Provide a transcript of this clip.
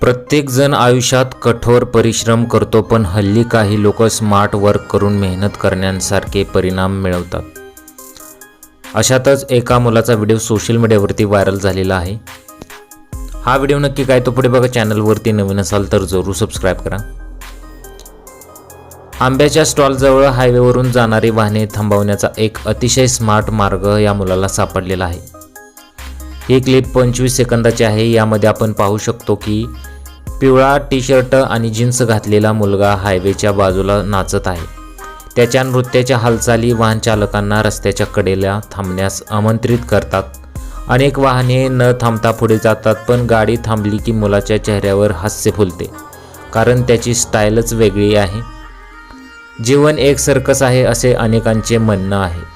प्रत्येकजण आयुष्यात कठोर परिश्रम करतो पण हल्ली काही लोक स्मार्ट वर्क करून मेहनत करण्यासारखे परिणाम मिळवतात. अशातच एका मुलाचा व्हिडिओ सोशल मीडियावरती व्हायरल झालेला आहे. हा व्हिडिओ नक्की काय तो पुढे बघा. चॅनलवरती नवीन असाल तर जरूर सबस्क्राईब करा. आंब्याच्या स्टॉलजवळ हायवेवरून जाणारी वाहने थांबवण्याचा एक अतिशय स्मार्ट मार्ग या मुलाला सापडलेला आहे. ही क्लिप पंचवीस सेकंदाची आहे. यामध्ये आपण पाहू शकतो की पिवळा टी शर्ट आणि जीन्स घातलेला मुलगा हायवेच्या बाजूला नाचत आहे. त्याच्या नृत्याच्या हालचाली वाहनचालकांना रस्त्याच्या कडेला थांबण्यास आमंत्रित करतात. अनेक वाहने न थांबता पुढे जातात पण गाडी थांबली की मुलाच्या चेहऱ्यावर हास्य फुलते कारण त्याची स्टाईलच वेगळी आहे. जीवन एक सर्कस आहे असे अनेकांचे म्हणणं आहे.